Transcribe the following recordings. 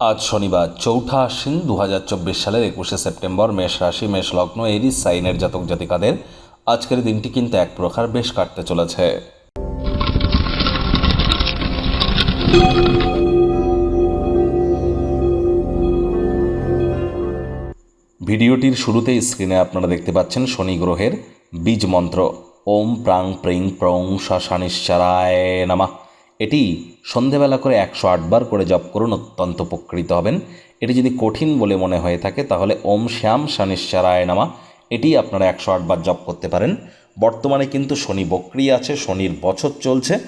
আজ শনিবার, চৌঠা আশ্বিন দু হাজার চব্বিশ সালের একুশে সেপ্টেম্বর, মেষ রাশি, মেষ লগ্ন এরিস সাইনের জাতক জাতিকাদের আজকের দিনটি কিন্তু এক প্রকার বেশ কাটতে চলেছে। ভিডিওটির শুরুতেই স্ক্রিনে আপনারা দেখতে পাচ্ছেন শনি গ্রহের বীজ মন্ত্র। ওম প্রাং প্রিং প্রং শানিশ্চারায় নামা। এটি সন্ধেবেলা করে একশো আটবার করে জপ করুন, অত্যন্ত উপকৃত হবেন। এটি যদি কঠিন বলে মনে হয়ে থাকে, তাহলে ওম শ্যাম শানিশ্চারায় নামা, এটি আপনারা একশো আটবার জপ করতে পারেন। বর্তমানে কিন্তু শনি বক্রি আছে, শনির বছর চলছে।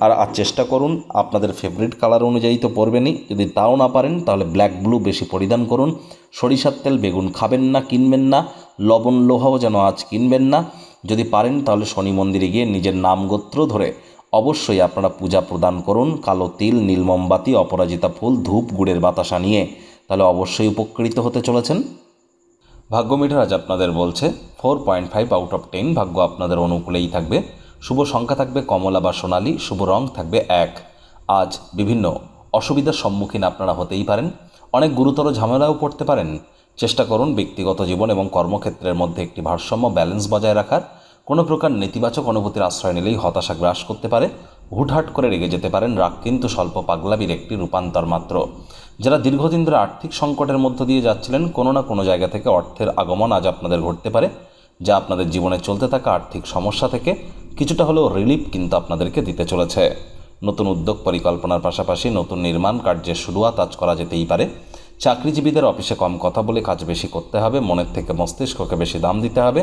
আর আর চেষ্টা করুন, আপনাদের ফেভারিট কালার অনুযায়ী তো পরবেনই। যদি তাও না পারেন, তাহলে ব্ল্যাক ব্লু বেশি পরিধান করুন। সরিষার তেল বেগুন খাবেন না, কিনবেন না। লবণ, লোহাও যেন আজ কিনবেন না। যদি পারেন, তাহলে শনি মন্দিরে গিয়ে নিজের নাম গোত্র ধরে অবশ্যই আপনারা পূজা প্রদান করুন। কালো তিল, নীল মোমবাতি, অপরাজিতা ফুল, ধূপ, গুড়ের বাতাসা নিয়ে তাহলে অবশ্যই উপকৃত হতে চলেছেন। ভাগ্য মিটার আজ আপনাদের বলছে, four point five out of ten ভাগ্য আপনাদের অনুকূলেই থাকবে। শুভ সংখ্যা থাকবে কমলা বা সোনালী, শুভ রং থাকবে এক। আজ বিভিন্ন অসুবিধার সম্মুখীন আপনারা হতেই পারেন। অনেক গুরুতর ঝামেলাও পড়তে পারেন। চেষ্টা করুন ব্যক্তিগত জীবন এবং কর্মক্ষেত্রের মধ্যে একটি ভারসাম্য ব্যালেন্স বজায় রাখার। কোনো প্রকার নেতিবাচক অনুভূতির আশ্রয় নিলেই হতাশা গ্রাস করতে পারে, হুটহাট করে রেগে যেতে পারেন রাগ কিন্তু স্বল্প পাগলাবির একটি রূপান্তর মাত্র। যারা দীর্ঘদিন ধরে আর্থিক সংকটের মধ্য দিয়ে যাচ্ছিলেন, কোনো না কোনো জায়গা থেকে অর্থের আগমন আজ আপনাদের ঘটতে পারে, যা আপনাদের জীবনে চলতে থাকা আর্থিক সমস্যা থেকে কিছুটা হলেও রিলিফ কিন্তু আপনাদেরকে দিতে চলেছে। নতুন উদ্যোগ পরিকল্পনার পাশাপাশি নতুন নির্মাণ কার্যের শুরুয়াত আজ করা যেতেই পারে। চাকরিজীবীদের অফিসে কম কথা বলে কাজ বেশি করতে হবে, মনের থেকে মস্তিষ্ককে বেশি দাম দিতে হবে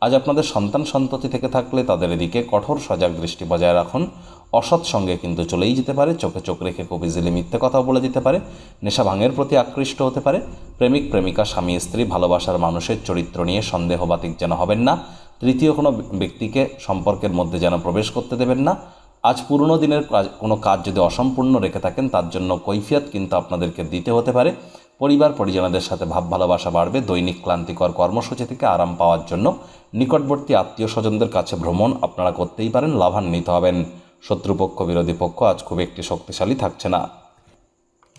আজ আপনাদের সন্তান সন্ততি থেকে থাকলে তাদের এদিকে কঠোর সজাগ দৃষ্টি বজায় রাখুন। অসৎ সঙ্গে কিন্তু চলেই যেতে পারে, চোখে চোখ রেখে খুব ইজিলি মিথ্যে কথাও বলে দিতে পারে, নেশা ভাঙের প্রতি আকৃষ্ট হতে পারে। প্রেমিক, প্রেমিকা, স্বামী, স্ত্রী ভালোবাসার মানুষের চরিত্র নিয়ে সন্দেহ সন্দেহবাতিক যেন হবেন না। তৃতীয় কোনো ব্যক্তিকে সম্পর্কের মধ্যে যেন প্রবেশ করতে দেবেন না। আজ পুরনো দিনের কাজ, কোনো কাজ যদি অসম্পূর্ণ রেখে থাকেন, তার জন্য কৈফিয়ত কিন্তু আপনাদেরকে দিতে হতে পারে। পরিবার, পরিজনদের সাথে ভাব, ভালোবাসা বাড়বে, দৈনিক ক্লান্তিকর কর্মসূচি থেকে আরাম পাওয়ার জন্য নিকটবর্তী আত্মীয় স্বজনদের কাছে ভ্রমণ আপনারা করতেই পারেন, লাভান্বিত হবেন। শত্রুপক্ষ, বিরোধী পক্ষ আজ খুব একটি শক্তিশালী থাকছে না।